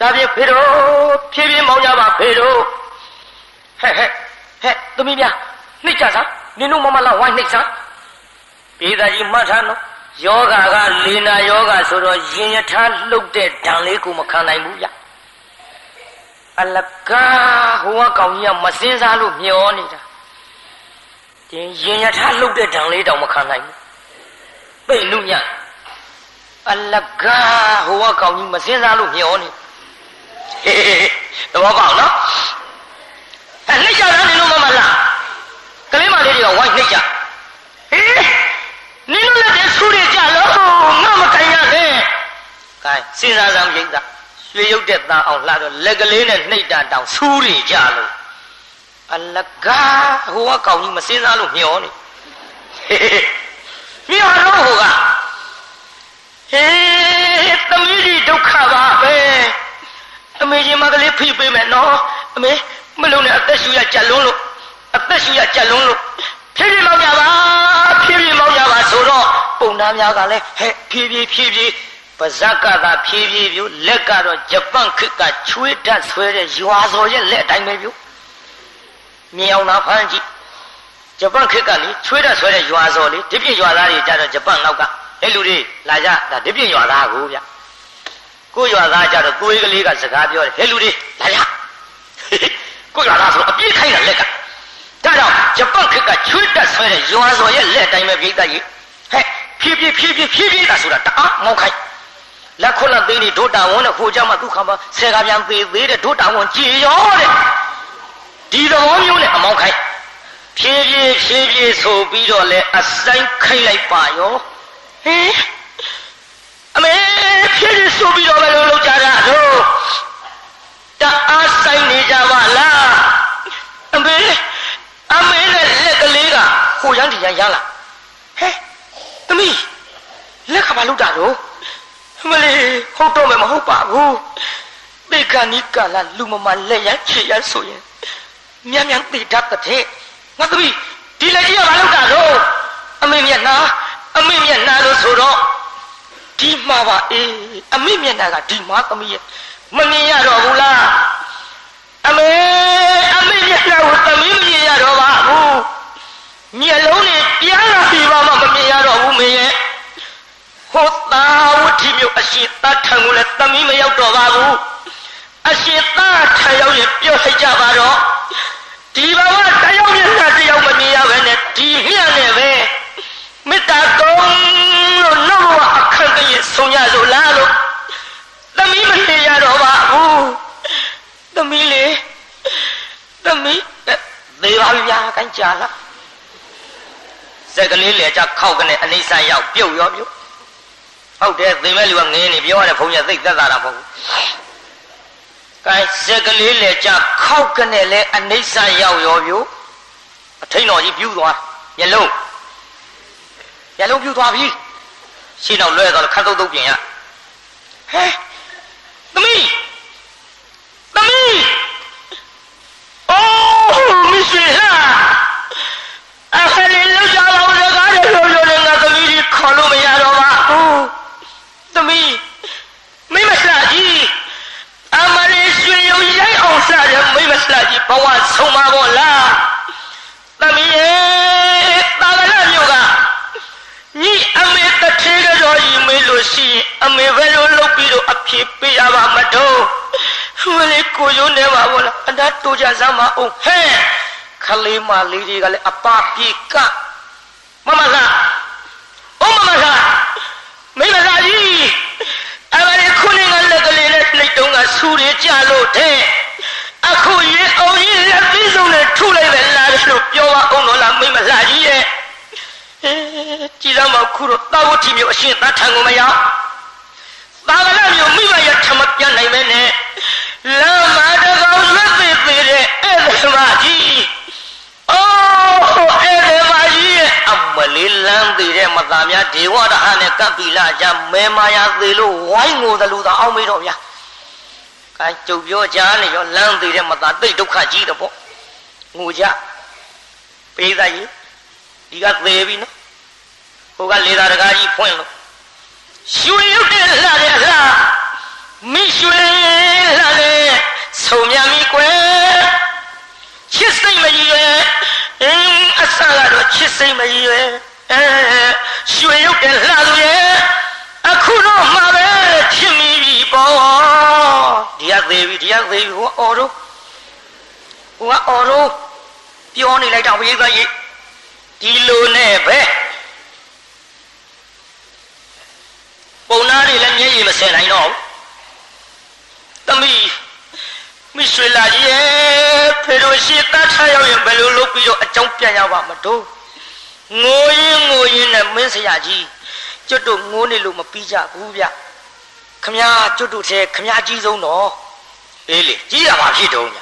ဒါဖြင့်ဖေတို့ဖြည်းဖြည်းမောင်းကြပါဖေတို့ဟဲ့ဟဲ့ဟဲ့သမီးများနှိမ့်ကြစားနင်တို့မမလာဝိုင်းနှိမ့်စားပြည်သားကြီးမှတ်ထားနော်ယောဂကလေနာယောဂဆိုတော့ရင်ရထားလှုပ်တဲ့ဓာန်လေးကိုမခံနိုင်ဘူးဗျအလကားဟိုကကောင်ကြီးကမစင်းစားလို့မျောနေတာဒီရင်ရထားလှုပ်တဲ့ဓာန်လေးတောင်မခံနိုင်ဘူးပိတ်လူညအလကားဟိုကကောင်ကြီးမစင်းစားလို့မျောနေ ဟေးသဘောပေါက်နော်အဲနှိမ့်ကြတာနင်တို့မမလားကလေးမလေးတွေကဝိုင်းနှိမ့်ကြဟေးနင်တို့လည်းတဲ့ဆူရကြလို့ငါမတိုင်ရနဲ့ကဲစဉ်းစားစမ်းပြိဿရွှေရုပ်တဲ့သားအောင်လှတော့လက်ကလေးနဲ့နှိမ့်တာတောင်ဆူရကြလို့အလကားဟိုကကောင်ကြီးမစဉ်းစားလို့မျောနေဟေးမျောတော့ဟိုက အမေကြီးမကလေးဖိပေးမယ်နော်အမေမလုံးနဲ့အသက်ရှူရကြက်လုံးလို့အသက်ရှူရကြက်လုံးလို့ဖြည်းဖြည်းမောင်းကြပါဖြည်းဖြည်းမောင်းကြပါဆိုတော့ပုံသားများကလည်းဟဲ့ဖြည်းဖြည်းဖြည်းဖြည်းပါဇက်ကသာဖြည်းဖြည်းပြုလက်ကတော့ဂျပန်ခေတ်ကချွေးဓာတ်ဆွဲတဲ့ရွာစော်ရဲ့လက်အတိုင်းပဲပြုမြင်အောင်သာဖမ်းကြည့်ဂျပန်ခေတ်ကလေချွေးဓာတ်ဆွဲတဲ့ရွာစော်လေဒီပြည့်ရွာသားတွေကြတော့ဂျပန်နောက်ကအဲ့လူတွေလာကြဒါဒီပြည့်ရွာသားကိုဗျ ကိုရွာသားကြတော့ကိုယ်ကလေးကစကားပြောတယ်ဟဲ့လူတွေလာကြကိုရွာသားဆိုအပြည့်ခိုင်းတာလက်ကဒါကြောင့်ဂျပန်ခေတ်ကချွေးဓာတ်ဆွဲတဲ့ရွာစော်ရဲ့လက်အတိုင်းပဲပြိတ္တကြီးဟဲ့ဖြည်းဖြည်းဖြည်းဖြည်းဖြည်းဖြည်းတာဆိုတာတအားငေါခိုင်းလက်ခွလက်သိန်းဒီဒုတာဝန်နဲ့ဟိုကြောင့်မှသူ့ခါမှာဆယ်ကပြန်သေးသေးတဲ့ဒုတာဝန်ကြည်ရောတဲ့ဒီသဘောမျိုးနဲ့အမောင်းခိုင်းဖြည်းဖြည်းဖြည်းဖြည်းဆိုပြီးတော့လဲအဆိုင်ခိုင်းလိုက်ပါရောဟင်အမေ ဖြည်းဖြည်းဆိုပြီးတော့ပဲလို့လောက်ကြတာတို့တအားဆိုင်နေကြပါလားအမေအမေနဲ့လက်ကလေးကဟိုရမ်းဒီရမ်းရလာဟဲ့သမီးလက်ကဘာလောက်တာတော့မလေးဟုတ်တော့မယ်မဟုတ်ပါဘူးဘေကနီကလာလူမမလက်ရချေရဆိုရင်မြန်မြန်သိတတ်တဲ့ငါသမီးဒီလက်ကြီးကဘာလောက်တာတော့အမေမျက်နှာအမေမျက်နှာလို့ဆိုတော့ ဒီမှာပါအေးအမေမျက်နှာကဒီမှာသမီးရဲ့မမြင်ရတော့ဘူးလားအမေအမေမျက်နှာကိုသမီးမမြင်ရတော့ပါဘူးမျက်လုံးနဲ့ပြားလာပြီပါမှမမြင်ရတော့ဘူးမင်းရဲ့ဟောတာဝတိမျိုးအရှိတထံကိုလည်းသမီးမရောက်တော့ပါဘူးအရှိတထံရောက်ရင်ပြောလိုက်ကြပါတော့ဒီဘဝတယောက်မျက်နှာတယောက်မမြင်ရပဲနဲ့ဒီမျက်နဲ့ပဲမေတ္တာကုံ ဆုံးရလို့လားလို့သမီးမမြင်ရတော့ပါဘူးသမီးလေသမီးသေပါဗျာကိုင်းကြလားစက်ကလေးလေကြခောက်ကနေအနိစ္စရောက်ပြုတ်ရောပြုတ်ဟုတ်တယ်သေမဲ့လူကငင်းနေပြောရတယ်ဘုန်းကြီးသိသက်သာတာမဟုတ်ဘူး။ကိုင်းစက်ကလေးလေကြခောက်ကနေလေအနိစ္စရောက်ရောပြုတ်အထိန်တော်ကြီးပြူးသွားမျက်လုံးမျက်လုံးပြူးသွားပြီ ရှင်းတော့လွဲသွားလို့ခတ်သုတ်သုတ်ပြင်ရဟဲသမီးသမီးအိုးမရှိဟာအခါလေးလောက်ကြပါဦးစကားတွေပြောပြောနေငါသမီးကြီးခေါ်လို့မရတော့ပါဘူးသမီးမိမစလာကြီးအမလေးရွှေရုံရိုက်အောင်စားတယ်မိမစလာကြီးဘဝဆုံးပါဘောလားသမီးရဲ့တာကလာမျိုးကညီအမေတ ထေးကြောကြီးမေးလို့ရှိရင်အမေဘယ်လိုလုပ်ပြီးတော့အဖြေပေးရပါမတော့မလေးကိုရုံးနေပါဘောလားအနာတိုးကြစမ်းမအောင်ဟဲ့ခလေးမလေးတွေကလည်းအပပြေကမမကအိုးမမကမိမကကြီးအမလေးခုနေကလက်ကလေးနဲ့နှိတ်တုံးကဆူရကြလို့တဲ့အခုရေအောင်ကြီးလက်ပြီးဆုံးနဲ့ထုလိုက်ပဲလားလို့ပြောပါအောင်တော့လားမိမကကြီးရဲ့ အဲကြည်တော်မခုတော့တာဝတိမျိုးအရှင်သတ်ထံကိုမရောက်သာဂလမျိုးမိမရထမပြတ်နိုင်မဲနဲ့လမ်းမှာတကောင်ရွက်သေးသေးတဲ့အဲ့ဒါမကြီးအိုးအဲ့ဒါမကြီးရဲ့အမလေးလမ်းသေးတဲ့မသားများဒေဝရဟနဲ့ကပ်ပီလာကြမဲမာယာသေးလို့ဝိုင်းငိုသလိုသာအောင်မေးတော့ဗျာကဲကြုတ်ပြောကြနေရောလမ်းသေးတဲ့မသားသိဒုက္ခကြီးတော့ပေါ့ငိုကြပေးသားကြီး ဒီကသေးပြီနော်ဟိုကလေသာတကားကြီးဖွင့်လို့ရွှေရုပ်တဲ့လှတဲ့လှမိရွှေလှတဲ့ဆုံမြမီကွယ်ချစ်စိတ်မကြီးရဲ့အင်းအဆကတော့ချစ်စိတ်မကြီးရဲ့အဲရွှေရုပ်တဲ့လှသူရဲ့အခုတော့မှပဲချစ်မိပြီပေါ့ဒီကသေးပြီဒီကသေးပြီဟိုအော်တော့ဟိုကအော်တော့ပြောနေလိုက်တာဝိဇ္ဇာကြီး ဒီလိုနဲ့ပဲပုံနာတွေလည်းမျက်ရည်မဆယ်နိုင်တော့ဘူးသမီးမိရွှေလာကြီးရဲ့ဖေတို့ရှိတတ်ထရောက်ရင်ဘယ်လိုလုပ်ပြီးတော့အကြောင်းပြန်ရပါမတော့ငိုရင်ငိုရင်နဲ့မင်းဆရာကြီးကျွတ်တို့ငိုနေလို့မပြီးကြဘူးဗျခမညာကျွတ်တို့ထဲခမညာကြီးဆုံးတော့အေးလေကြီးရမှာဖြစ်တော့ည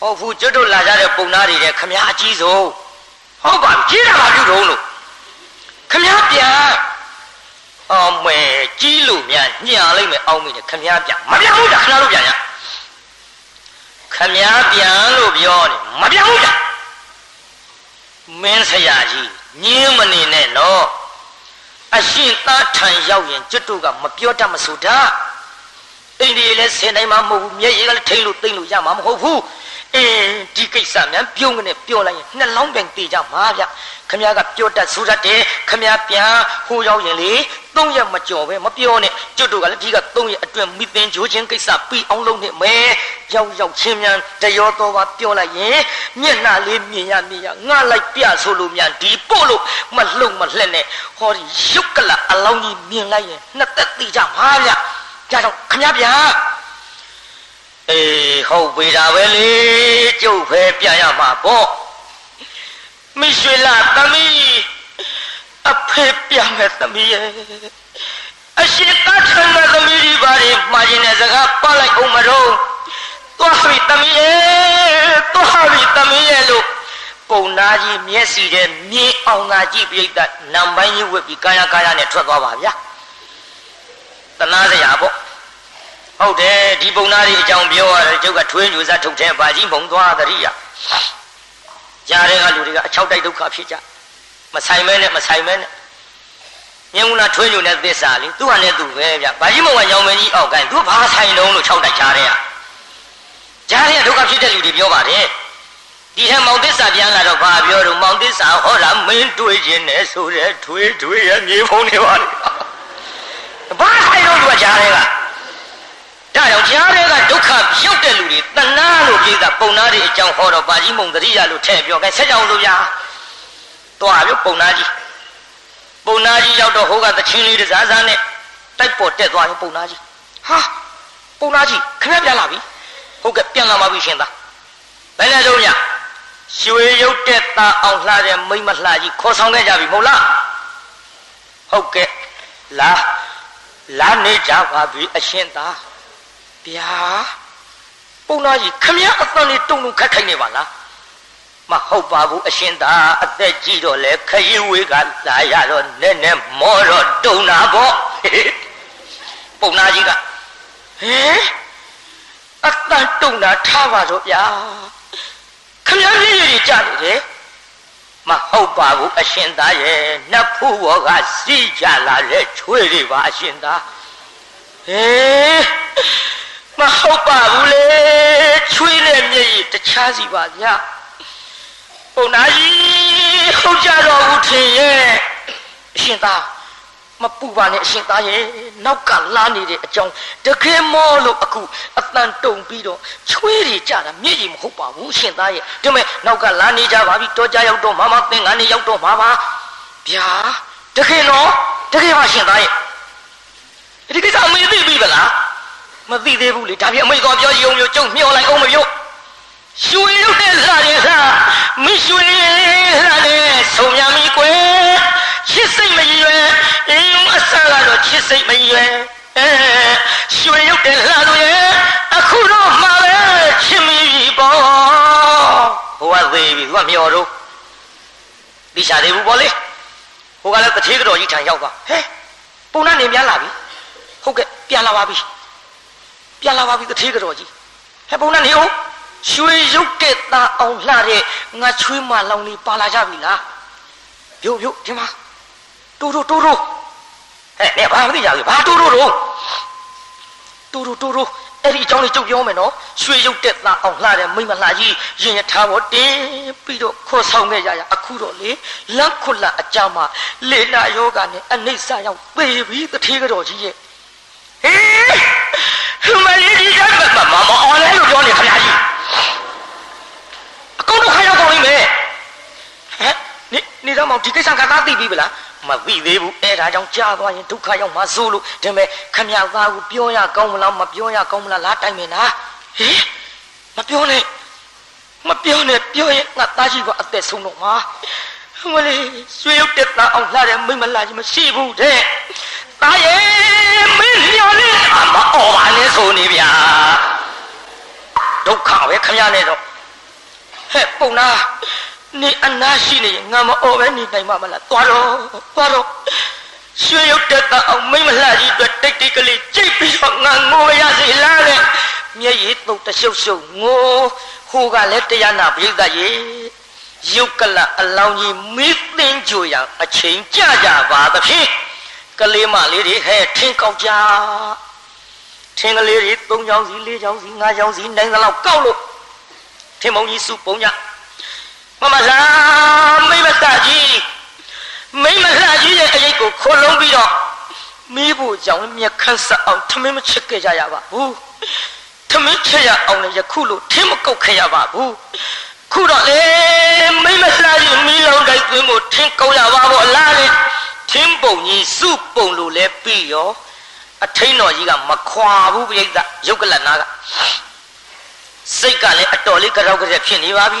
ဟုတ်ဘူးကျွတ်တို့လာကြတဲ့ပုံသားတွေထဲခမညာအကြီးဆုံး ဟုတ်ပါပြီကြီးရမှာဖြစ်တော့လို့ခမညာပြန်အောင်မဲကြီးလို့များညှာလိုက်မယ်အောင်းမိတယ်ခမညာပြန်မပြန်ဘူးလားခဏလို့ပြန်ရခမညာပြန်လို့ပြောနေမပြန်ဘူးလားမင်းဆရာကြီးညင်းမနေနဲ့နော်အရှင်သားထံရောက်ရင်ကျွတ်တို့ကမပြောတတ်မဆိုတတ် အိန္ဒိယလည်းဆင်နိုင်မှာမဟုတ်ဘူးမျက်ရည်ကလည်းထိမ့်လို့သိမ့်လို့ရမှာမဟုတ်ဘူးအင်းဒီကိစ္စများပြုံးကနေပြောလိုက်ရင်နှလုံးပြန်တေကြမှာဗျခမရကပြောတတ်ဆိုတတ်တယ်ခမရပြန်ဟိုရောက်ရင်လေသုံးရက်မကြော်ပဲမပြောနဲ့ကျွတ်တို့ကလည်းဒီကသုံးရက်အတွင်းမိသင်ဂျိုးချင်းကိစ္စပြီးအောင်လုပ်နေမယ်ရောက်ရောက်ချင်းမြန်တရောတော်ပါပြောလိုက်ရင်မျက်နှာလေးမြင်ရမြင်ရငှလိုက်ပြဆိုလို့မြန်ဒီပို့လို့မလှုပ်မလှက်နဲ့ဟောဒီရုပ်ကလအလောင်းကြီးမြင်လိုက်ရင်နှစ်သက်တိကြမှာဗျ ကြတော့ခမရပြန်အေးဟုတ်ပြီဒါပဲလေကျုပ်ပဲပြန်ရမှာပေါ့မိရွှေလာသမီးအဖေပြန်မဲ့သမီးရဲ့အရှိတတ်ထမဲ့သမီးကြီးပါလေမှာရင်တဲ့စကားပတ်လိုက်အောင်မတော့သွားပြီသမီးရဲ့သွားပြီသမီးရဲ့လို့ပုံနာကြီးမျက်စီတဲ့မြင်းအောင်သာကြည့်ပြိတ္တနံပိုင်းကြီးဝက်ပြီးကာယကာယနဲ့ထွက်သွားပါဗျာ တနာစရာပေါ့ဟုတ်တယ်ဒီပုံနာကြီးအကြောင်းပြောရတယ်ကျုပ်ကထွေးညူစားထုတ်တဲ့ဘာကြီးမုံသွားတရိယာကြားတဲ့ကလူတွေကအချောက်တိုက်ဒုက္ခဖြစ်ကြမဆိုင်မဲနဲ့မဆိုင်မဲနဲ့မြင်းမလားထွေးညူတဲ့သစ္စာလေသူ့ဟာနဲ့သူပဲဗျဘာကြီးမုံကညောင်မင်းကြီးအောက်ကိုင်းသူဘာဆိုင်တုံးလို့ခြောက်တိုက်ကြားတဲ့ကကြားတဲ့ကဒုက္ခဖြစ်တဲ့လူတွေပြောပါတယ်ဒီထဲမောင်သစ္စာပြန်လာတော့ဘာပြောတော့မောင်သစ္စာဟောတာမင်းတွေးခြင်းနဲ့ဆိုတဲ့ထွေးထွေးရဲ့မြေဖုံးနေပါလေ ဘာဆိုင်တော့သူကကြားတဲ့ကဒါကြောင့်ကြားတဲ့ကဒုက္ခပြုတ်တဲ့လူတွေတဏှာလို့ပြေးတာပုံနာတွေအကြောင်းဟောတော့ဘာကြီးမုံတရိယာလို့ထည့်ပြောခဲ့ဆက်ကြအောင်လို့ဗျာတွားပြုတ်ပုံနာကြီးပုံနာကြီးရောက်တော့ဟိုကသချင်းလေးတစားစားနဲ့တိုက်ပေါ်တက်သွားရင်ပုံနာကြီးဟာပုံနာကြီးခဏပြန်လာပြီဟုတ်ကဲ့ပြန်လာပါပြီရှင်သားဘယ်နဲ့တော့ညရွှေရုပ်တဲ့သားအောင်လှတဲ့မိမလှကြီးခေါ်ဆောင်ခဲ့ကြပြီမဟုတ်လားဟုတ်ကဲ့လာ လာနေကြပါပြီအရှင်သားဗျာပုံနာကြီးခမည်းအသံလေးတုံတုံခက်ခိုက်နေပါလားမဟုတ်ပါဘူးအရှင်သာအသက်ကြီးတော့လေခရီးဝေးကလာရတော့နည်းနည်းမောတော့တုံတာပေါ့ပုံနာကြီးကဟင်အတန်တုံတာထားပါတော့ဗျာခမည်းလေးတွေကြနေတယ် မဟုတ်ပါဘူးအရှင်သားရဲ့နတ်ဖူးဘောကစီးကြလာတဲ့ချွေတွေပါအရှင်သားဟေးမဟုတ်ပါဘူးလေချွေးနဲ့မျက်ရည်တခြားစီပါဗျာပုံနာကြီးဟုတ်ကြတော့ဘူးထင်ရဲ့အရှင်သား မပူပါနဲ့အရှင်သားရဲ့နောက်ကလာနေတဲ့အကြောင်းတကယ်မောလို့အခုအတန်တုံပြီးတော့ချွေးတွေကြတာမျက်ရည်မဟုတ်ပါဘူးအရှင်သားရဲ့ဒီမဲ့နောက်ကလာနေကြပါပြီတောကြရောက်တော့မမသင်္ကန်းနေရောက်တော့မှာပါဗျာတကယ်နော်တကယ်ပါရှင်သားရဲ့ဒီကိစ္စအမေသိပြီဗလားမသိသေးဘူးလေဒါပြင်အမေတော်ပြောကြည့်အောင်မျိုးကျုံမျောလိုက်အောင်မပြောရွှေရုပ်တဲ့လှတဲ့လှမရွှေလှတဲ့ဆုံ စ်စိတ်မရွယ်အဲရွှေရုပ်တဲ့လှလို့ရဲ့အခုတော့မှပဲချစ်မိပြီပေါ့ဟိုကသေးပြီသူကမျောတော့ဒီရှာသေးဘူးပေါ့လေဟိုကလည်းတထေးတော်ကြီးထံရောက်သွားဟဲပုံနဲ့နေပြန်လာပြီဟုတ်ကဲ့ပြန်လာပါပြီပြန်လာပါပြီတထေးတော်ကြီးဟဲပုံနဲ့နေဦးရွှေရုပ်တဲ့သားအောင်လှတဲ့ငါချွေးမလောင်လေးပါလာကြပြီလားဖြုတ်ဖြုတ်ဒီမှာတိုးတိုးတိုးတိုး ဟဲ့နေဘာမသိကြဘူးဘာတိုးတိုးတော့တူတူတူတူအဲ့ဒီအကြောင်းလေးကြုတ်ပြောမယ်နော်ရွှေရုပ်တက်သားအောင်လှတဲ့မိမလှကြီးရင်ရထားပေါ်တင်းပြီးတော့ခေါ်ဆောင်ခဲ့ကြရအခုတော့လေလက်ခွလအကြမှာလေနာယောဂနဲ့အနိစ္စရောက်ပေပြီးတထေးကြော်ကြီးရဲ့ဟေးမလေးကြီးကမမမအောင်လဲလို့ပြောနေခမကြီးအကုန်တော့ခါရောက်ကုန်လိမ့်မယ်ဟဲ့နေနေတော့မောင်ဒီကိစ္စကသာသိပြီဗလား မသိသေးဘူးအဲ့ဒါကြောင့်ကြားသွားရင်ဒုက္ခရောက်မှစိုးလို့ဒါပေမဲ့ခမရသားကိုပြောရကောင်းမလားမပြောရကောင်းမလားလားတိုင်မင်နာဟေးမပြောနဲ့မပြောနဲ့ပြောရင်ငါသားရှိကအသက်ဆုံးတော့မှာမလေးရွှေရုပ်တက်သားအောင်လှတဲ့မိမလှကြီးမရှိဘူးတဲ့သားရဲ့မင်းညော်လေးအမအော်ပါနဲ့ဆိုနေဗျာဒုက္ခပဲခမရနဲ့တော့ဟဲ့ပုံနာ နေအနာရှိနေရင်ငါမအော်ပဲနေနိုင်မှာမလားသွားတော့သွားတော့ရွှေရုပ်တက်သားအောင်မိမလှကြီးအတွက်တိတ်တိတ်ကလေးကြိတ်ပြီးတော့ငါငိုရစီလားတဲ့မျက်ရည်တုတ်တရှုပ်ရှုပ်ငိုဟိုကလည်းတရားနာပြိဿရေယုတ်ကလအလောင်းကြီးမိသင်းကြိုရန်အချိန်ကြကြပါသဖြင့်ကလေးမလေးတွေဟဲ့ထင်းကောက်ကြထင်းကလေးတွေ၃ချောင်းစီ၄ချောင်းစီ၅ချောင်းစီနိုင်သလောက်ကောက်လို့ထင်းမုံကြီးစုပုံကြ မမလားမိမတကြီးမိမလှကြီးရဲ့အရေးကိုခိုးလုံးပြီးတော့မိဖို့ကြောင့်မြက်ခန့်ဆက်အောင်ထမင်းမချစ်ခဲ့ကြရပါဘူးထမင်းချက်ရအောင်လည်းယခုလိုထင်းမကောက်ခဲ့ရပါဘူးခုတော့လေမိမလှကြီးမိလုံးတိုက်သွင်းဖို့ထင်းကောက်ရပါဘောလားလေထင်းပုံကြီးစုပုံလိုလဲပြီးရောအထိန်တော်ကြီးကမခွာဘူးပြိဿရုပ်ကလနာကစိတ်ကလည်းအတော်လေးကြောက်ကြက်ဖြစ်နေပါပြီ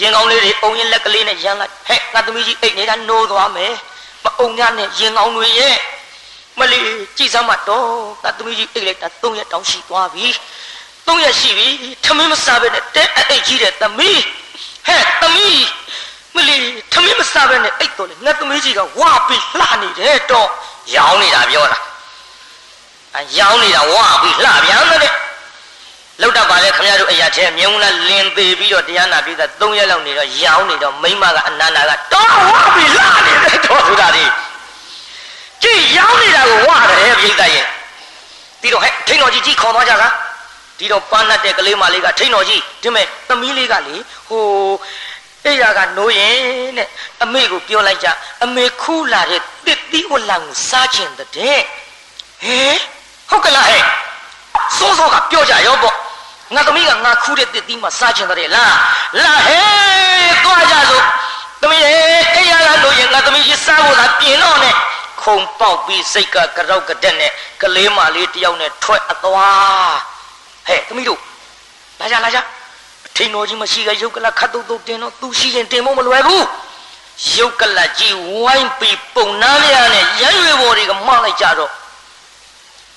ရင်ကောင်းလေးတွေအုံရင်လက်ကလေးနဲ့ရမ်းလိုက်ဟဲ့ငါသမီးကြီးအိတ်နေတာနိုးသွားမယ်မအုံညနဲ့ရင်ကောင်းတွေရဲ့မလီကြည်စမ်းမတော့ငါသမီးကြီးအိတ်လိုက်တာ၃ရက်တောင်ရှိသွားပြီ၃ရက်ရှိပြီထမင်းမစားဘဲနဲ့တဲအိတ်ကြီးတဲ့သမီးဟဲ့သမီးမလီထမင်းမစားဘဲနဲ့အိတ်တော်လေငါသမီးကြီးကဝါပြီးလှနေတယ်တော့ရောင်းနေတာပြောတာအရောင်းနေတာဝါပြီးလှပြန်တယ် လောက်တော့ပါလေခင်ဗျားတို့အရာထဲမြုံလာလင်သေးပြီးတော့တရားနာပြီးသား၃ရက်လောက်နေတော့ရောင်းနေတော့မိမကအနန္နာကတော့ဝါပြီးလာနေတယ်တော့ဆိုတာဒီကြည့်ရောင်းနေတာကိုဝါတယ်ပြိတ္တရဲ့ဒီတော့ဟဲ့ထိန်တော်ကြီးကြီးခေါ်သွားကြလားဒီတော့ပန်းတ်တဲ့ကလေးမလေးကထိန်တော်ကြီးဒီမဲ့သမီးလေးကလေဟိုအဲ့ရကနိုးရင်တဲ့အမေကိုပြောလိုက်ကြအမေခူးလာတဲ့တစ်သီးဝလံကိုစားချင်တဲ့ဟဲ့ဟုတ်ကလားဟဲ့စိုးစိုးကပြောကြရောပေါ့ ငါသမီးကငါခူးတဲ့တစ်သီးမှစားချင်တဲ့လားလာဟဲ့သွားကြစို့သမီးရဲ့အဲ့ရကနိုးရင်ငါသမီးကြီးစားဖို့သာပြင်တော့နဲ့ခုံပေါက်ပြီးစိတ်ကကြောက်ကတဲ့နဲ့ကလေးမလေးတယောက်နဲ့ထွက်အသွားဟဲ့သမီးတို့လာကြလာကြအထိန်တော်ကြီးမရှိကရုပ်ကလခတ်တုတ်တုတ်တင်တော့သူရှိရင်တင်ဖို့မလွယ်ဘူးရုပ်ကလကြီးဝိုင်းပြီးပုံနာမရနဲ့ရရွေပေါ်တွေကမောက်လိုက်ကြတော့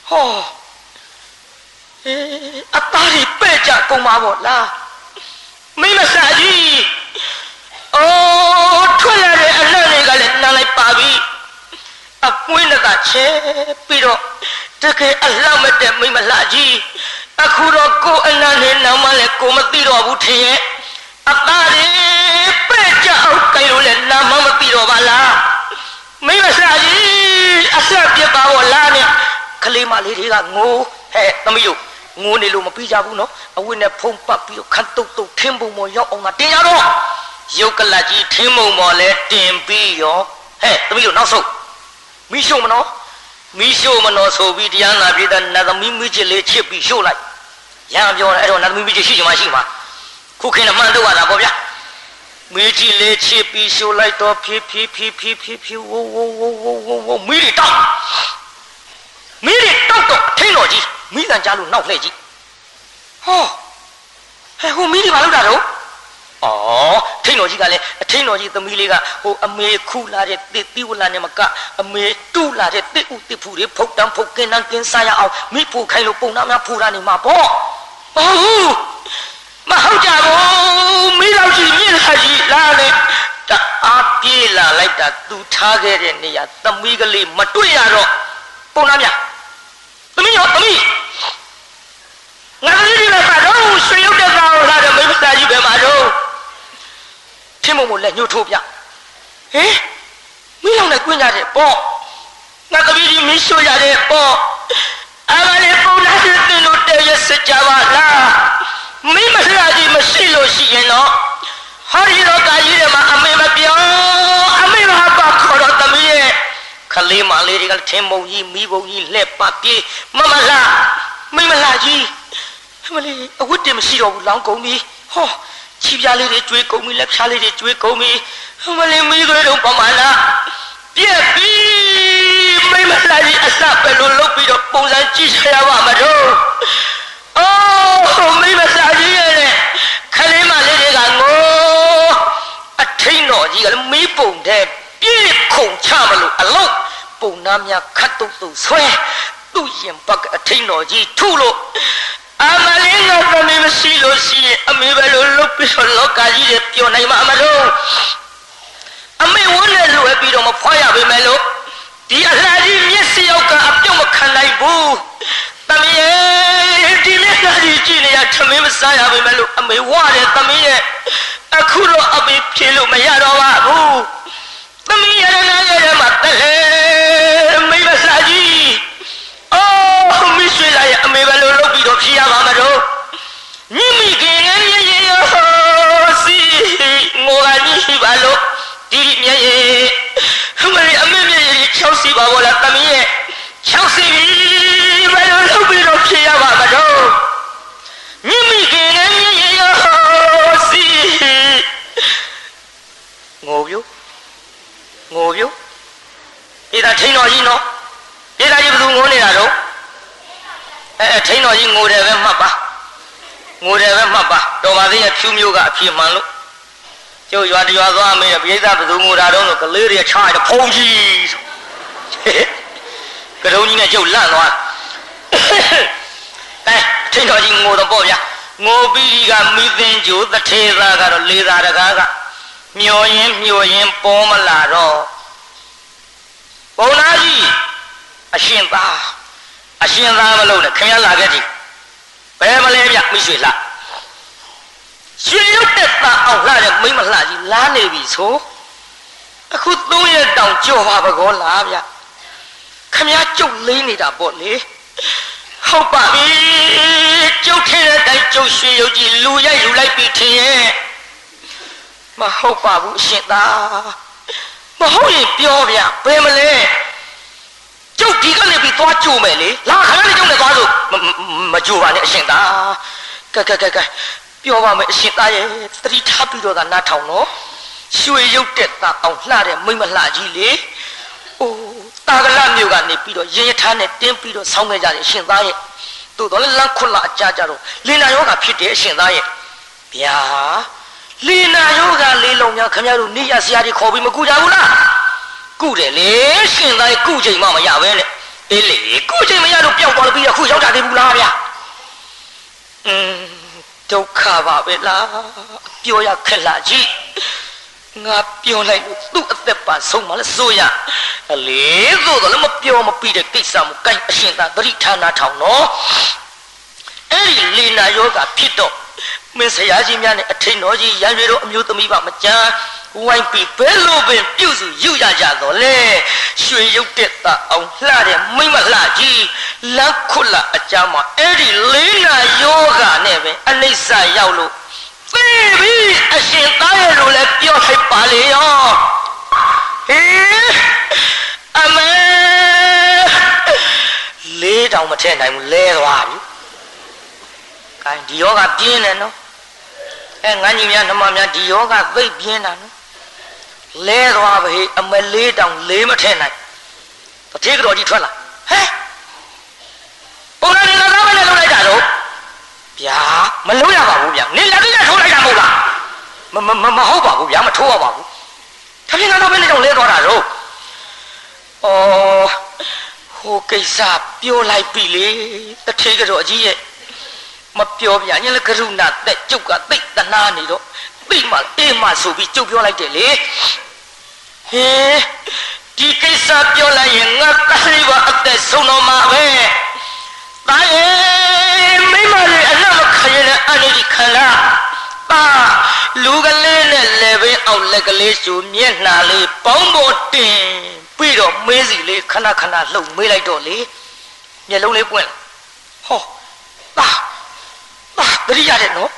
ဟော အေးအသားတွေပဲ့ကြကုန်ပါပေါ့လားမိမဆာကြီးအိုးထွက်လာတဲ့အလှတွေကလည်းနားလိုက်ပါပြီအပွင့်ကချဲပြီးတော့တကယ်အလှမတဲ့မိမလှကြီးအခုတော့ကိုအနန္နဲ့နောက်မှလည်းကိုမသိတော့ဘူးထင်ရဲ့အသားတွေပဲ့ကြအောင်ကြိုင်လို့လည်းနာမမသိတော့ပါလားမိမလှကြီးအဆက်ပြစ်ပါဘောလားနဲ့ကလေးမလေးတွေကငိုဟဲ့သမီးတို့ ငိုနေလို့မပြီးကြဘူးနော်အဝိနဲ့ဖုံးပတ်ပြီးတော့ခန်းတုတ်တုတ်ထင်းပုံပေါ်ရောက်အောင်သာတင်ရတော့ရုပ်ကလတ်ကြီးထင်းပုံပေါ်လဲတင်ပြီးရောဟဲ့သမီးတို့နောက်ဆုံးမိရှုံမနော်မိရှုံမနော်ဆိုပြီးတရားနာပြည်တဲ့နတ်သမီးမိချစ်လေးချစ်ပြီးရှုလိုက်ရံပြောတယ်အဲ့တော့နတ်သမီးမိချစ်ရှိချင်မှရှိမှာခုခင်ကမှန်တော့ရတာပေါ့ဗျာမိချစ်လေးချစ်ပြီးရှုလိုက်တော့ဖြည်းဖြည်းဖြည်းဖြည်းဖြည်းဖြည်းဝိုးဝိုးဝိုးဝိုးဝိုးဝိုးမိတွေတောက်မိတွေတောက်တော့ထင်းတော်ကြီး မိတန်ကြားလို့နောက်လှည့်ကြည့်ဟောဟဲ့ဟိုမိတွေဘာလုပ်တာတော့ဩထိန်တော်ကြီးကလည်းအထိန်တော်ကြီးသမီးလေးကဟိုအမေခုလာတဲ့တစ်တိဝလာနဲ့မကအမေတူလာတဲ့တစ်ဥတစ်ဖူတွေဖုတ်တန်းဖုတ်ကင်းတန်းကင်းစားရအောင်မိဖို့ခိုင်းလို့ပုံနာများဖူတာနေမှာပေါ့ဟုတ်မဟုတ်ကြဘူးမိတော့ကြီးမြင့်လာကြီးလာလေတအားပြေးလာလိုက်တာသူထားခဲ့တဲ့နေရာသမီးကလေးမတွေ့ရတော့ပုံနာများသမီးရောသမီး ငါသမီးဒီမှာပါတော့ရွှေရုပ်တဲ့ကောင်လာတဲ့မိမသားကြီးပဲမှာတော့ထင်းမုံမလက်ညှို့ထိုးပြဟင်မင်းလောင်နဲ့ကွင်းကြတယ်ပေါ့ငါသမီးကြီးမင်းရှို့ကြတယ်ပေါ့အာမလေးပုံနာရှင်တင်လို့တည့်ရစကြပါလားမိမလှကြီးမရှိလို့ရှိရင်တော့ဟောဒီတော့ကာကြီးတွေမှာအမေမပြောအမေမပါခေါ်တော့သမီးရဲ့ခလေးမလေးတွေကထင်းမုံကြီးမိဘုံကြီးလက်ပါပြေးမမလှမိမလှကြီး အမလေးအဝတ်တင်မရှိတော့ဘူးလောင်းကုန်ပြီဟောချီပြားလေးတွေကျွေးကုန်ပြီလက်ဖြားလေးတွေကျွေးကုန်ပြီအမလေးမိသွေးတော့ပမာဏပြက်ပြီမိမလှကြီးအစပဲလို့လုပ်ပြီးတော့ပုံစံကြည့်ရပါမတော့အော်မိမလှကြီးရဲ့ခလေးမလေးတွေကငိုအထိန်တော်ကြီးကလည်းမီးပုံတဲ့ပြည့်ခုန်ချမလို့အလုံးပုံနာများခတ်တုတ်တုတ်ဆွဲသူ့ရင်ပတ်ကအထိန်တော်ကြီးထုလို့ အမလေးငါသမီးမရှိလို့ရှိရင်အမေပဲလို့လုတ်ပြီးတော့လောကကြီးတွေပျော်နိုင်မှာမလို့အမေဝန်းနဲ့လွယ်ပြီးတော့မဖွားရပါမယ်လို့ဒီအလှကြီးမျက်စိရောက်ကအပြုတ်မခံနိုင်ဘူးသမီးရဲ့ဒီမျက်နှာကြီးကြည့်နေရထမင်းမစားရပါမယ်လို့အမေဝရတယ်သမီးရဲ့အခုတော့အမေဖြေလို့မရတော့ပါဘူးသမီးရရနာရရမှာတဲ့မိမစားကြီးအော်မိဆွေလာရဲ့အမေပဲ လို့လုပ်ပြီးတော့ဖြေရပါမလို့ညီမိခင်ငယ်ရေရောစီငိုကညီရှိပါလို့ဒီမြဲရေအမေအမေမြဲရေ60ပါဘောလားသမီးရဲ့60ပြီဘယ်လိုလုပ်ပြီးတော့ဖြေရပါမလို့ညီမိခင်ငယ်ရေရောစီငိုပြိုငိုပြိုအေးဒါထိန်တော်ကြီးနော်အေးဒါကြီးဘယ်သူငိုနေတာတော့ အဲအဲထိန်တော်ကြီးငိုတယ်ပဲမှတ်ပါငိုတယ်ပဲမှတ်ပါတော်ပါသေးရဲ့ဖြူမျိုးကအဖြစ်မှန်လို့ကျုပ်ရွာတရွာသွားမေးပြိဿဘယ်သူငိုတာတော့ဆိုကလေးတွေချားတယ်ဖုံးကြီးဆိုကတုံးကြီးနဲ့ကျုပ်လန့်သွားအဲထိန်တော်ကြီးငိုတော့ပေါ့ဗျာငိုပြီးကမိသင်ကျိုးတထေသားကတော့လေသာတကားကမျောရင်မျောရင်ပေါ်မလာတော့ဘုံသားကြီးအရှင်သား အရှင်သားမလို့နဲ့ခင်ဗျားလာခဲ့ကြည့်ဘယ်မလဲဗျမိရွှေလှရွှေရုပ်တက်တာအောင်လှတဲ့မိမလှကြီးလားနေပြီဆိုအခုသုံးရက်တောင်ကြော်ပါဘကောလားဗျခင်ဗျားကြုတ်လေးနေတာပေါ့လေဟုတ်ပါပြီကျုပ်ထင်တဲ့အတိုင်းကျုပ်ရွှေရုပ်ကြီးလူရိုက်လူလိုက်ပြီးထင်ရဲ့မဟုတ်ပါဘူးအရှင်သားမဟုတ်ရင်ပြောဗျဘယ်မလဲ ကျုပ်ဒီကနေပြီးသွားကြိုမယ်လေလာခဏလေးကျုပ်နဲ့သွားစို့မမကြိုပါနဲ့အရှင်သားကဲကဲကဲကဲပြောပါမယ်အရှင်သားရဲ့သတိထားပြီးတော့ကနားထောင်တော့ရွှေရုပ်တက်တာအောင်လှတဲ့မိမလှကြီးလေအိုးတာကလမြို့ကနေပြီးတော့ရင်ရထားနဲ့တင်းပြီးတော့ဆောင်းခဲ့ကြတယ်အရှင်သားရဲ့တို့တော့လမ်းခွလာအကြကြတော့လင်နာယောဂဖြစ်တယ်အရှင်သားရဲ့ဗျာလင်နာယောဂလေးလုံးများခင်ဗျားတို့နေရဆရာကြီးခေါ်ပြီးမကူကြဘူးလား ကုတယ်လေရှင်သားရဲ့ကုချိန်မှမရပဲနဲ့အေးလေကုချိန်မရတော့ပျောက်သွားလို့ပြီးတော့ခုရောက်တာသေးဘူးလားဗျာอืมဒုက္ခပါပဲလားပြောရခက်လာကြီးငါပြောလိုက်လို့သူ့အသက်ပါဆုံးမလဲဆိုရအလေသို့တော့လည်းမပြောမပြီးတဲ့ကိစ္စမကိုက်အရှင်သာသတိဌာနထောင်နော်အဲ့ဒီလေနာယောဂဖြစ်တော့မင်းဆရာကြီးများနဲ့အထိန်တော်ကြီးရန်ရွေတို့အမျိုးသမီးပါမကြမ်း ဝိုင်းပြီးဘဲလို့ပင်ပြုစုယူရကြတော့လေရွှေရုပ်တက်တာအောင်လှတဲ့မိမလှကြီးလက်ခွလအကြမ်းမှာအဲ့ဒီလေးနာယောဂနဲ့ပဲအနိစ္စရောက်လို့သိပြီအရှင်သားရဲ့လို့လည်းပြောလိုက်ပါလေရောဟေးအမေလေးတောင်မထည့်နိုင်ဘူးလဲသွားပြီ။ခိုင်းဒီယောဂပြင်းတယ်နော်။အဲငန်းကြီးများနှမများဒီယောဂသိပ်ပြင်းတာနော်။ လဲသွားပြီအမလေးတောင်လေးမထည့်နိုင်။တတိကတော်ကြီးထွက်လာ။ဟဲ့။ဘုရားနေလာမနဲ့လုံးလိုက်တာတော့ဗျာမလုံးရပါဘူးဗျာ။နေလက်နဲ့ထိုးလိုက်တာမဟုတ်လား။မမမမဟုတ်ပါဘူးဗျာမထိုးရပါဘူး။ဒါဖြင့်တော့ဘယ်နဲ့ကြောင့်လဲသွားတာတော့။အော်ဟိုကိစ္စပြောလိုက်ပြီလေတထေကတော်ကြီးရဲ့မပြောပြညလည်းကရုဏာတက်ကျုပ်ကသိတ်တနာနေတော့ သိမှအေးမှဆိုပြီးကျုပ်ပြောလိုက်တယ်လေဟေးဒီကိစ္စပြောလိုက်ရင်ငါကလေးပါအသက်ဆုံးတော့မှာပဲတာရဲ့မိမလေးအနောက်မခရင်လည်းအနေဒီခန္ဓာပါလူကလေးနဲ့လည်းပဲအောက်လက်ကလေးရှူမျက်နှာလေးပေါင်းပေါ်တင်ပြီးတော့မေးစီလေးခဏခဏလှုပ်မေးလိုက်တော့လေမျက်လုံးလေးပွင့်လာဟောတာတာတတိရတယ်နော်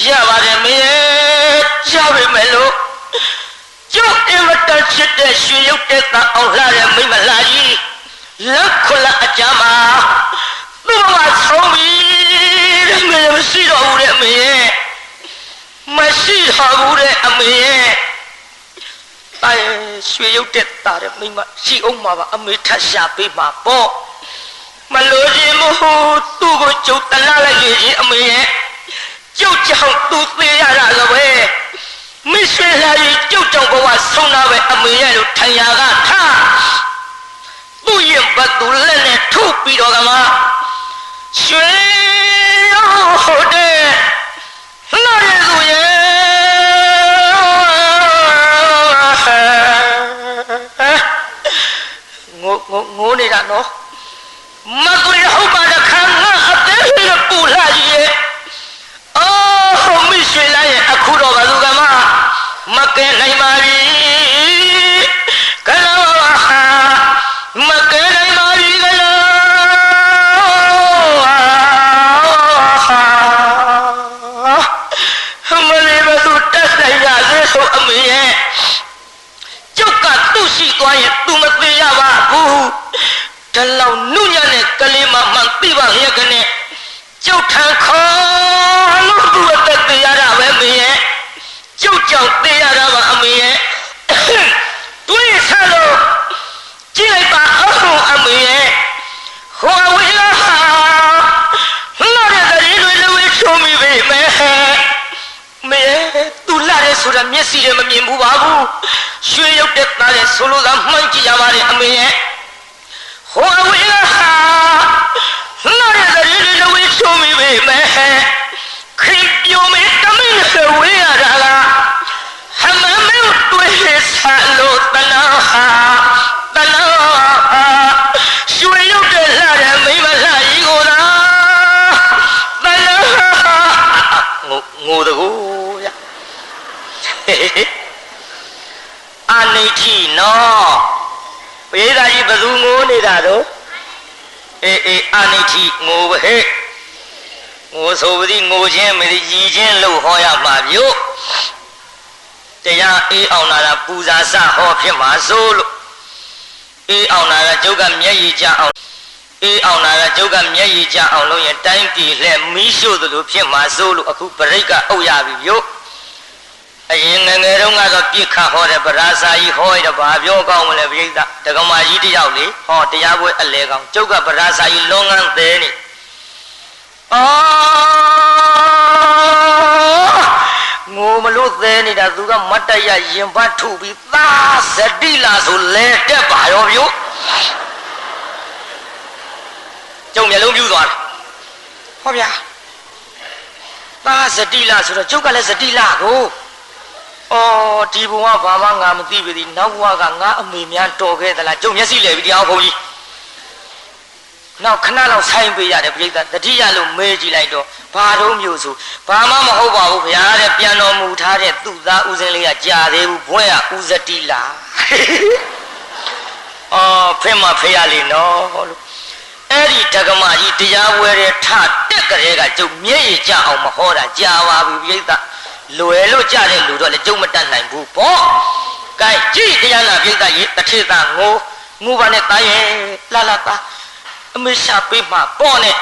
ရပါတယ်မင်းရပါမယ်လို့ကျုပ်အင်မတန်ချစ်တဲ့ရွှေရုပ်တဲ့သားအောင်လှတဲ့မိမလာကြီးလက်ခွလက်အကြမ်းမှာသူ့ဘဝဆုံးပြီတဲ့မင်းမရှိတော့ဘူးတဲ့မင်းမရှိတော့ဘူးတဲ့အမေရဲ့တာရဲ့ရွှေရုပ်တဲ့သားတဲ့မိမရှိအောင်မှာပါအမေထပ်ရှာပေးမှာပေါ့မလို့ခြင်းမဟုတ်သူ့ကိုကျုပ်တလားလိုက်လေခြင်းအမေရဲ့ ကျုပ်ကြောင့်သူသေးရတာကပဲမရွှေလာကြီးကျုပ်ကြောင့်ဘဝဆုံးတာပဲအမေရဲ့လို့ထင်ရကထားသူ့ရဲ့ဘတ်သူလက်နဲ့ထုတ်ပြီးတော့ကမှရွှေဟုတ်တဲ့လာရဲ့သူရဲ့ငိုငိုငိုနေတာနော်မကွေဟုတ်ပါတခါငါအသေးလေးပူလာကြီးရဲ့ အော်မိရွှေလာရဲ့အခုတော့ဘာလို့ကမှမကဲနိုင်ပါပြီကလောဟာမကဲနိုင်ပါပြီကလောဟာမလေးဘသူတက်ဆိုင်ရစေဆိုအမေရဲ့ကျုပ်ကသူ့ရှိသွားရင်သူမသေးရပါဘူးတလောက်နုညံ့တဲ့ကလေးမမှန်သိပါရဲ့ကနဲ့ကျုပ်ထံခေါ်လို့သူ့အသက်သေးရတာပဲမင်းရဲ့ကျုပ်ကြောင့်သေးရတာပါအမေရဲ့တွေးဆလို့ကြည့်လိုက်ပါအောင်အမေရဲ့ဟိုအဝေးလားလာတဲ့တရင်တွေလည်းဝေးချုံမိပြီမဲမဲသူလာတဲ့ဆိုတာမျက်စိနဲ့မမြင်ဘူးပါဘူး ရွှေရုပ်တဲ့သားတဲ့ဆိုလိုသာမှန်းကြည့်ရပါတယ်အမေရဲ့ဟိုအဝေးလားလာတဲ့တရင်တွေလည်းဝေးချုံမိပြီမဲခင်ပြိုမေတမင်းနဲ့ဝေးရတာလားဟမမဲတွေးဆလို့တနာဟာတနာဟာရွှေရုပ်တဲ့လာတဲ့မိမလာကြီးကိုလားတနာဟာငိုငိုတကူရ အာနိဋ္ဌိနော်ပရိသတ်ကြီးဘယ်သူငိုနေတာတော့အေးအေးအာနိဋ္ဌိငိုပဲဟဲ့ငိုဆိုပြီးငိုခြင်းမရည်ခြင်းလို့ဟောရမှာမြို့တရားအေးအောင်လာတာပူဇာစဟောဖြစ်မှာဆိုလို့အေးအောင်လာတာကျုပ်ကမျက်ရည်ကျအောင်အေးအောင်လာတာကျုပ်ကမျက်ရည်ကျအောင်လို့ရင်တိုင်းပြည်လှဲ့မီးရှို့သလိုဖြစ်မှာဆိုလို့အခုပြိဋကအုပ်ရပြီမြို့ အရင်ငယ်ငယ်တုန်းကတော့ပြစ်ခတ်ဟောတဲ့ဗရာစာကြီးဟောရဘာပြောကောင်းမလဲပြိဋဒကမာကြီးတယောက်လေဟောတရားပွဲအလဲကောင်းကျုပ်ကဗရာစာကြီးလွန်ငန်းသေးနေအော်ငိုမလို့သေးနေတာသူကမတ်တရရင်ဘတ်ထုပြီးသာဇတိလာဆိုလဲတက်ပါရောဗျို့ကျုံမျက်လုံးပြူးသွားတယ်ဟောဗျာသာဇတိလာဆိုတော့ကျုပ်ကလည်းဇတိလာကို အော်ဒီဘုံကဘာမှငါမသိပြီဒီနောက်ဘဝကငါအမေများတော်ခဲ့သလားကျုံမျက်စိလဲပြီးတရားဘုံကြီးနောက်ခဏလောက်ဆိုင်းပေးရတယ်ပြိဿတတိယလို့မေးကြည့်လိုက်တော့ဘာတော့မျိုးဆိုဘာမှမဟုတ်ပါဘူးဗျာတဲ့ပြန်တော်မူထားတဲ့သူ့သားဦးစင်းလေးကကြာသေးဘူးဘွဲကဦးဇတိလာအော်ဖင်မဖေရလေနော်လို့အဲ့ဒီဓကမကြီးတရားဝဲတဲ့ထတက်ကြတဲ့ကကျုပ်မျက်ရည်ကျအောင်မဟောတာကြာပါပြီပြိဿ လွယ်လို့ကြတဲ့လူတော့လည်းကျုပ်မတတ်နိုင်ဘူးပေါ့ကဲကြည့်တရားနာပြိဿရေတထေသာငိုငိုပါနဲ့တာရဲ့လာလာတာအမေရှာပေးမှာပေါ့နဲ့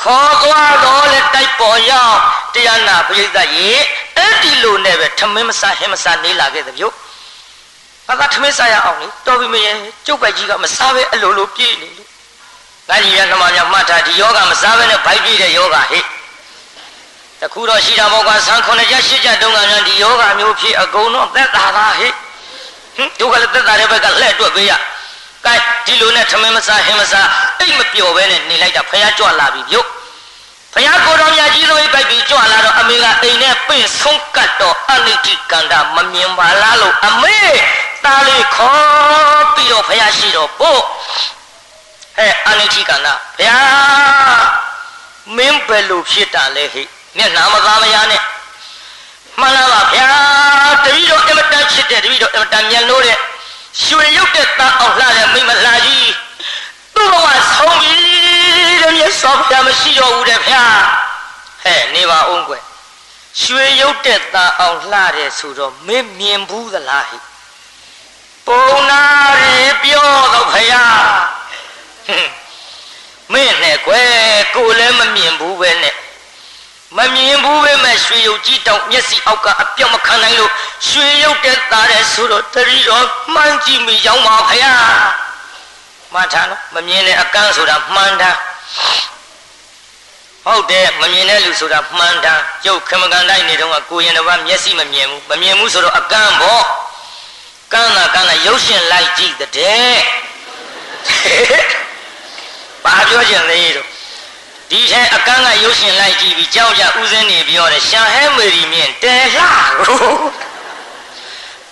ခေါ်သွားတော့လေတိုက်ပေါ်ရောက်တရားနာပရိသတ်ရေအဲ့ဒီလိုနဲ့ပဲထမင်းမစားဟင်းမစားနေလာခဲ့တဲ့ပြုတ်ဘာသာထမင်းစားရအောင်လေတော်ပြီမရင်ကျုပ်ပဲကြီးကမစားပဲအလိုလိုပြေးနေလို့ငါကြီးရနှမများမှတ်ထားဒီယောဂမစားပဲနဲ့ဗိုက်ပြေးတဲ့ယောဂဟဲ့ တခုတော့ရှိတာပေါ့ကွာဆန်းခုနှစ်ချက်ရှစ်ချက်တုန်းကများဒီယောဂမျိုးဖြစ်အကုန်တော့သက်သာတာဟဲ့ဟင်ဒုက္ခလည်းသက်သာတဲ့ဘက်ကလှည့်တွက်ပေးရကဲဒီလိုနဲ့ထမင်းမစားဟင်းမစားအိတ်မပျော်ပဲနဲ့နေလိုက်တာဖះကြွလာပြီပြုတ်ဖះကိုတော်မြတ်ကြီးသမီးပိုက်ပြီးကြွလာတော့အမေကအိမ်နဲ့ပင့်ဆုံးကတ်တော့အနိတိကန္တာမမြင်ပါလားလို့အမေသားလေးခေါ်ပြီးတော့ဖះရှိတော့ပို့ဟဲ့အနိတိကန္တာဖះမင်းဘယ်လိုဖြစ်တာလဲဟိ မျက်နှာမကားမရနဲ့မှန်လားပါဗျာတပည့်တော်အမတန်ချစ်တဲ့တပည့်တော်အမတန်မြန်လို့တဲ့ရွှေရုပ်တဲ့သားအောင်လှတဲ့မိမလှကြီးသူ့ဘဝဆုံးပြီတဲ့မြတ်စွာဘုရားမရှိတော့ဘူးတဲ့ဗျာဟဲ့နေပါအောင်ကွယ်ရွှေရုပ်တဲ့တန်အောင်လှတယ်ဆိုတော့မင်းမြင်ဘူးသလားဟိပုံနာရီပြောတော့ဗျာဟွန်းမင်းနဲ့ကွယ်ကိုလည်းမမြင်ဘူးပဲနဲ့ မမြင်ဘူးပဲမဲ့ရွှေရုပ်ကြီးတောင်မျက်စိအောက်ကအပြောက်မခံနိုင်လို့ရွှေရုပ်တဲ့သားတဲ့ဆိုတော့တတိတော်မှန်းကြည့်မိကြောင်းပါဗျာမှန်ထားနော်မမြင်တဲ့အကန့်ဆိုတာမှန်တာဟုတ်တယ်မမြင်တဲ့လူဆိုတာမှန်တာကျုပ်ခမကန်တိုင်းနေတော့ကကိုရင်တစ်ပါးမျက်စိမမြင်ဘူးမမြင်ဘူးဆိုတော့အကန့်ပေါ့ကန်းတာကန်းတာရုပ်ရှင်လိုက်ကြည့်တဲ့ဘာပြောချင်လဲတော့ ဒီထဲအကန်းကရုပ်ရှင်လိုက်ကြည့်ပြီးကြောက်ကြဥစဉ်နေပြောတယ်ရှန်ဟဲမေရီမြင့်တဲလှကို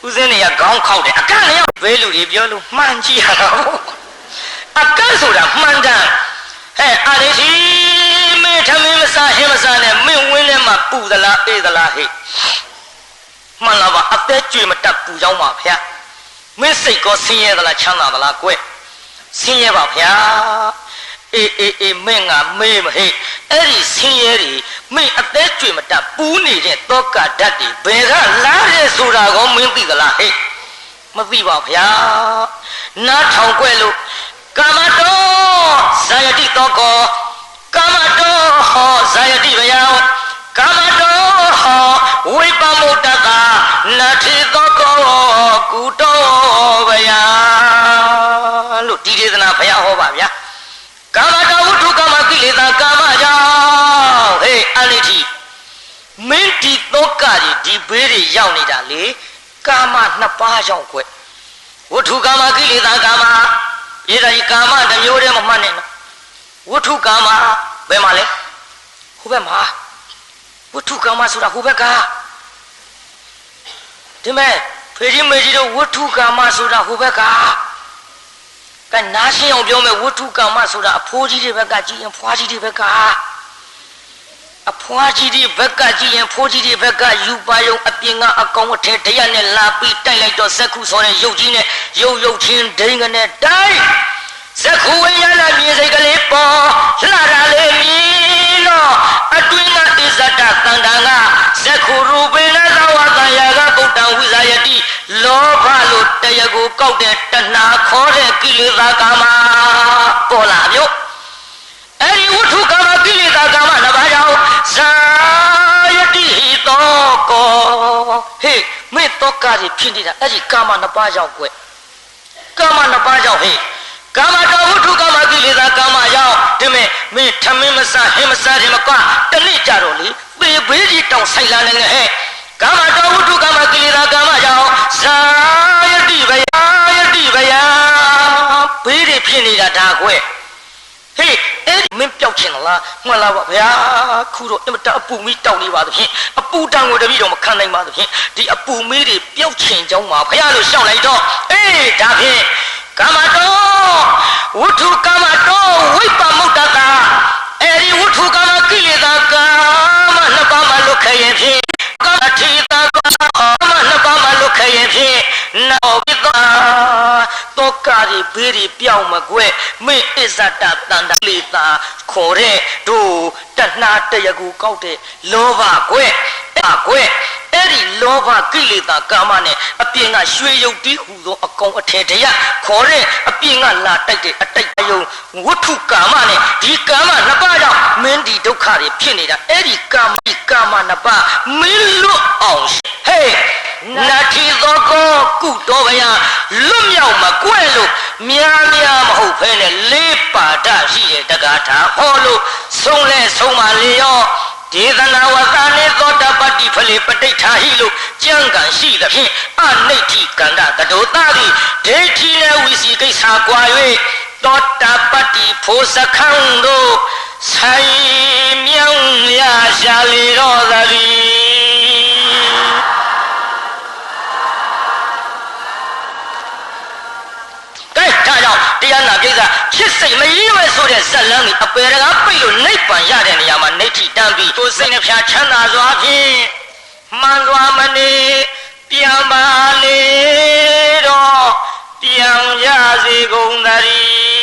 ဥစဉ်နေကခေါင်းခောက်တယ်အကန့်လည်းဘဲလူတွေပြောလို့မှန်ကြည့်ရတော့အကန့်ဆိုတာမှန်တယ်ဟဲ့အာရရှိမင်းထမင်းမစားဟင်းမစားနဲ့မင်းဝင်းထဲမှာပူသလားအေးသလားဟဲ့မှန်လားပါအသက်ကြွေမတက်ပူကြောင်းပါဗျာမင်းစိတ်ကောဆင်းရဲသလားချမ်းသာသလားကွဆင်းရဲပါဗျာ အေးအေးအေးမင်းကမေးမဟဲ့အဲ့ဒီဆင်းရဲတွေမင်းအသက်ကြွေမတက်ပူးနေတဲ့တောကဓာတ်တွေဘယ်ကလာရဲဆိုတာကောမင်းသိသလားဟဲ့မသိပါဗျာနားထောင်ကွဲလို့ကာမတောဇာယတိတောကောကာမတောဟောဇာယတိဗျာကာမတောဟောဝိပမုတ္တကနာထေတောကောကုတောဗျာလို့ဒီဒေသနာဘုရားဟောပါဗျာ ကာမတောဝတ္ထုကာမကိလေသာကာမကြောင့်ဟေးအနိတိမင်းဒီတောကကြီးဒီဘေးတွေရောက်နေတာလေကာမနှစ်ပါးကြောင့်ကွဝတ္ထုကာမကိလေသာကာမရေးတာကြီးကာမတစ်မျိုးတည်းမမှတ်နဲ့နော်ဝတ္ထုကာမဘယ်မှာလဲဟိုဘက်မှာဝတ္ထုကာမဆိုတာဟိုဘက်ကဒီမဲ့ဖေကြီးမေကြီးတို့ဝတ္ထုကာမဆိုတာဟိုဘက်က ကနားရှင်းအောင်ပြောမယ်ဝတ္ထုကာမဆိုတာအဖိုးကြီးတွေဘက်ကကြည့်ရင်ဖွားကြီးတွေဘက်ကအဖွားကြီးတွေဘက်ကကြည့်ရင်ဖိုးကြီးတွေဘက်ကယူပါယုံအပြင်ကအကောင်အထက်တရနဲ့လာပြီးတိုက်လိုက်တော့ဇက်ခုဆိုတဲ့ရုပ်ကြီးနဲ့ရုပ်ရုပ်ချင်းဒိန်ကနေတိုက် ဇက်ခုဝိညာဏမြင်စိတ်ကလေးပေါ်လှတာလေးမြင်တော့အတွင်းကဣဇဒတန်တန်ကဇက်ခုရူပိနသဝတန်ယာကဗုဒ္ဓံဝိဇာယတိလောဘလို့တရကိုကောက်တဲ့တဏှာခေါ်တဲ့ကိလေသာကာမပေါ်လာမျိုးအဲ့ဒီဝတ္ထုကာမကိလေသာကာမနှစ်ပါးကြောင့်ဇာယတိဟိတောကောဟေးမေတ္တောကကြီးဖြစ်နေတာအဲ့ဒီကာမနှစ်ပါးကြောင့်ကွကာမနှစ်ပါးကြောင့်ဟေး ကာမတော်ဝတ္ထုကာမကိလေသာကာမကြောင့်ဒီမဲ့မင်းထမင်းမစားဟင်းမစားခြင်းမကွာတနစ်ကြတော့လေပေဘေးကြီးတောင်ဆိုင်လာနေဟဲ့ကာမတော်ဝတ္ထုကာမကိလေသာကာမကြောင့်ဇာယတိဗယယတိဗယဘေးတွေဖြစ်နေတာဒါကွဟေးအဲ့ဒီမင်းပျောက်ချင်လားမှန်လားပါဗျာခုတော့အမတအပူမီးတောက်နေပါသဖြင့်အပူတန်ကိုတပည့်တော်မခံနိုင်ပါသဖြင့်ဒီအပူမီးတွေပျောက်ချင်ကြောင်းပါဗျာလို့ရှောက်လိုက်တော့အေးဒါဖြင့် ကာမတောဝတ္ထုကာမတောဝိပမုတ္တတာအဲ့ဒီဝတ္ထုကာမကိလေသာကာမနှစ်ပါးမှလွတ်ခဲ့ရင်ဖြင့်ကာမထေတာကာမနှစ်ပါးမှလွတ်ခဲ့ရင်ဖြင့် နောပိတာတောကရီဘေးရီပြောင်းမကွဲ့မင်းအစ္ဆတတန်တလေတာခေါ်တဲ့တို့တဏှာတရကူကောက်တဲ့လောဘကွဲ့အကွဲ့အဲ့ဒီလောဘကိလေသာကာမနဲ့အပြင်ကရွှေရုပ်တီးဟူသောအကောင်အထည်တရခေါ်တဲ့အပြင်ကလာတိုက်တဲ့အတိုက်အယုံဝတ္ထုကာမနဲ့ဒီကာမနှစ်ပါးကြောင့်မင်းဒီဒုက္ခတွေဖြစ်နေတာအဲ့ဒီကာမဒီကာမနှစ်ပါးမင်းလွတ်အောင်ဟေးနာတိသော ကောကုတော်ဗျာလွတ်မြောက်မကွဲ့လို့များများမဟုတ်ဖဲနဲ့လေးပါဒရှိတဲ့တက္ကထာဟောလို့ဆုံးလဲဆုံးပါလေရောဒေသနာဝသနေသောတပတ္တိဖလေပဋိဋ္ဌာဟိလို့ကြံကံရှိသဖြင့်အနိဋ္ဌိကန္တတတောတာသည်ဒိဋ္ဌိနဲ့ဝိစီကိစ္စကွာ၍သောတပတ္တိဖိုးစခန်းတို့ဆိုင်မြောင်းရရှာလေတော့သည် ဒါကြောင့်တရားနာပိဿချစ်စိတ်မရင်းဝဲဆိုတဲ့ဇက်လန်းကြီးအပေတကားပိတ်လို့နိဗ္ဗာန်ရတဲ့နေရာမှာနေဋ္ဌိတန်းပြီးကိုယ်စိတ်နှဖျားချမ်းသာစွာဖြင့်မှန်စွာမနေပြန်ပါလေတော့ပြန်ရစေကုန်သတည်း